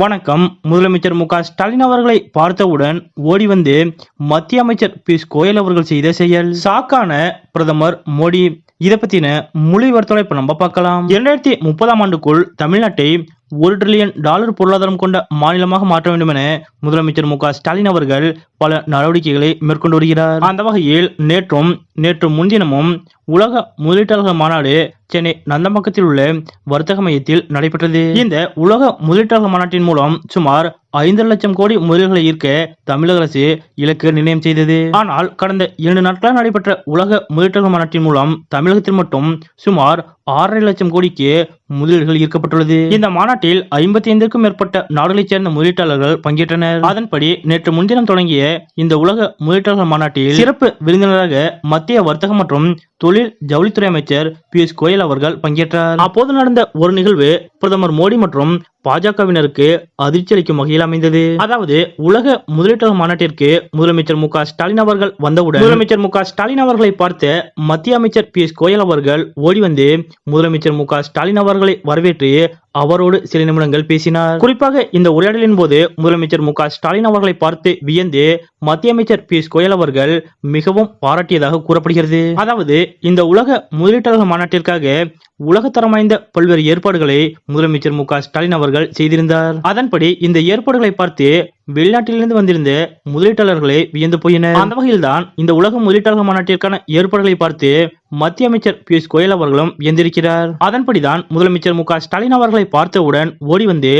வணக்கம். முதலமைச்சர் மு ஸ்டாலின் அவர்களை பார்த்தவுடன் ஓடி வந்து மத்திய அமைச்சர் பியூஷ் கோயல் அவர்கள் செய்த செயல். சாக்கான பிரதமர் மோடி. இதை பத்தின மொழி விவரத்தோட இப்ப நம்ம பார்க்கலாம். இரண்டாயிரத்தி முப்பதாம் ஆண்டுக்குள் தமிழ்நாட்டை ஒரு டிரில்லியன் டாலர் பொருளாதாரம் கொண்ட மாநிலமாக மாற்ற வேண்டும் என முதலமைச்சர் மு ஸ்டாலின் அவர்கள் பல நடவடிக்கைகளை மேற்கொண்டு வருகிறார். அந்த வகையில் நேற்றும் நேற்று முன்தினமும் உலக முதலீட்டாளர்கள் மாநாடு சென்னை நந்தம்பாக்கத்தில் உள்ள வர்த்தக மையத்தில் நடைபெற்றது. இந்த உலக முதலீட்டாளர் மாநாட்டின் மூலம் சுமார் ஐந்து லட்சம் கோடி முதலீடுகளை ஈர்க்க தமிழக அரசு இலக்கு நிர்ணயம் செய்தது. ஆனால் கடந்த இரண்டு நாட்களாக நடைபெற்ற உலக முதலீட்டாளர் மாநாட்டின் மூலம் தமிழகத்தில் மட்டும் சுமார் ஆறரை லட்சம் கோடிக்கு முதலீடுகள் ஈர்க்கப்பட்டுள்ளது. இந்த மாநாட்டில் ஐம்பத்தி ஐந்திற்கும் மேற்பட்ட நாடுகளைச் சேர்ந்த முதலீட்டாளர்கள் பங்கேற்றனர். அதன்படி நேற்று முன்தினம் தொடங்கிய இந்த உலக முதலீட்டாளர் மாநாட்டில் சிறப்பு விருந்தினராக மத்திய வர்த்தக மற்றும் தொழில் ஜவுளித்துறை அமைச்சர் பியூஷ் கோயல் அவர்கள் பங்கேற்றார். அப்போது நடந்த ஒரு நிகழ்வு பிரதமர் மோடி மற்றும் பாஜகவினருக்கு அதிர்ச்சி அளிக்கும் வகையில் அமைந்தது. அதாவது உலக முதலீட்டாளர் மாநாட்டிற்கு முதலமைச்சர் மு ஸ்டாலின் அவர்கள் வந்தவுடன் முதலமைச்சர் மு ஸ்டாலின் அவர்களை பார்த்த மத்திய அமைச்சர் பியூஷ் கோயல் அவர்கள் ஓடி வந்து முதலமைச்சர் மு ஸ்டாலின் அவர்களை வரவேற்று அவரோடு சில நிமிடங்கள் பேசினார். குறிப்பாக இந்த உரையாடலின் போது முதலமைச்சர் மு ஸ்டாலின் அவர்களை பார்த்து வியந்து மத்திய அமைச்சர் பியூஷ் கோயல் அவர்கள் மிகவும் பாராட்டியதாக கூறப்படுகிறது. அதாவது இந்த உலக முதலீட்டாளர்கள் மாநாட்டிற்காக உலகத்தரம் வாய்ந்த பல்வேறு ஏற்பாடுகளை முதலமைச்சர் மு ஸ்டாலின் அவர்கள் செய்திருந்தார். அதன்படி இந்த ஏற்பாடுகளை பார்த்து வெளிநாட்டிலிருந்து வந்திருந்த முதலீட்டாளர்களை வியந்து போயினர். அந்த வகையில்தான் இந்த உலக முதலீட்டாளர் மாநாட்டிற்கான ஏற்பாடுகளை பார்த்து மத்திய அமைச்சர் பியூஷ் கோயல் அவர்களும் வியந்திருக்கிறார். அதன்படிதான் முதலமைச்சர் மு ஸ்டாலின் அவர்களை பார்த்தவுடன் ஓடி வந்து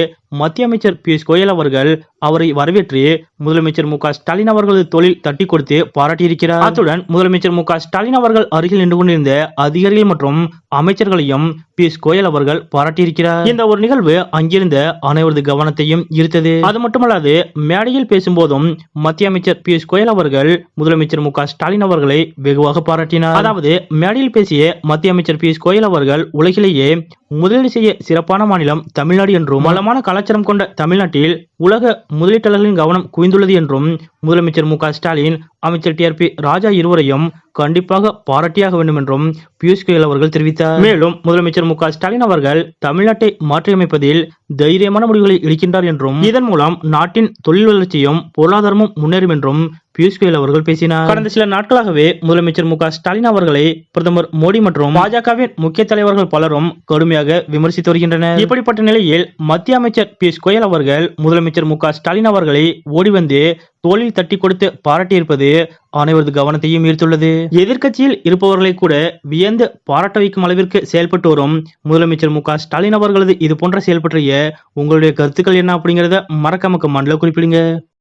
மத்திய அமைச்சர் பியூஷ் கோயல் அவர்கள் அவரை வரவேற்று முதலமைச்சர் மு ஸ்டாலின் அவர்களது தொழில் தட்டி கொடுத்து பாராட்டியிருக்கிறார். அத்துடன் முதலமைச்சர் மு ஸ்டாலின் அவர்கள் அருகில் நின்று கொண்டிருந்த அதிகாரிகள் மற்றும் அமைச்சர்களையும் பியூஷ் கோயல் அவர்கள் பாராட்டியிருக்கிறார். இந்த ஒரு நிகழ்வு அங்கிருந்த அனைவரது கவனத்தையும் ஈர்த்தது. அது மட்டுமல்லாது மேடையில் பேசும்போதும் மத்திய அமைச்சர் பியூஷ் கோயல் அவர்கள் முதலமைச்சர் மு ஸ்டாலின் அவர்களை வெகுவாக பாராட்டினார். அதாவது மேடையில் பேசிய மத்திய அமைச்சர் பியூஷ் கோயல் அவர்கள் உலகிலேயே முதலீடு செய்ய சிறப்பான மாநிலம் தமிழ்நாடு என்றும் வளமான கலாச்சாரம் கொண்ட தமிழ்நாட்டில் உலக முதலீட்டாளர்களின் கவனம் குவிந்துள்ளது என்றும் முதலமைச்சர் மு ஸ்டாலின் அமைச்சர் டி ஆர் பி ராஜா இருவரையும் கண்டிப்பாக பாராட்டியாக வேண்டும் என்றும் பியூஷ் கோயல் அவர்கள் தெரிவித்தார். மேலும் முதலமைச்சர் மு ஸ்டாலின் அவர்கள் தமிழ்நாட்டை மாற்றியமைப்பதில் தைரியமான முடிவுகளை எடுக்கின்றார் என்றும் இதன் மூலம் நாட்டின் தொழில் வளர்ச்சியும் பொருளாதாரமும் முன்னேறும் என்றும் பியூஷ் கோயல் அவர்கள் பேசினார். கடந்த சில நாட்களாகவே முதலமைச்சர் மு ஸ்டாலின் அவர்களை பிரதமர் மோடி மற்றும் பாஜகவின் முக்கிய தலைவர்கள் பலரும் கடுமையாக விமர்சித்து வருகின்றனர். இப்படிப்பட்ட நிலையில் மத்திய அமைச்சர் பியூஷ் கோயல் அவர்கள் முதலமைச்சர் மு ஸ்டாலின் அவர்களை ஓடி வந்து தோளில் தட்டி கொடுத்து பாராட்டியிருப்பது அனைவரது கவனத்தையும் ஈர்த்துள்ளது. எதிர்க்கட்சியில் இருப்பவர்களை கூட வியந்து பாராட்ட வைக்கும் அளவிற்கு செயல்பட்டு வரும் முதலமைச்சர் மு ஸ்டாலின் அவர்களது இது போன்ற செயல்பற்றிய உங்களுடைய கருத்துக்கள் என்ன அப்படிங்கறத மறக்காம கமெண்ட்ல குறிப்பிடுங்க.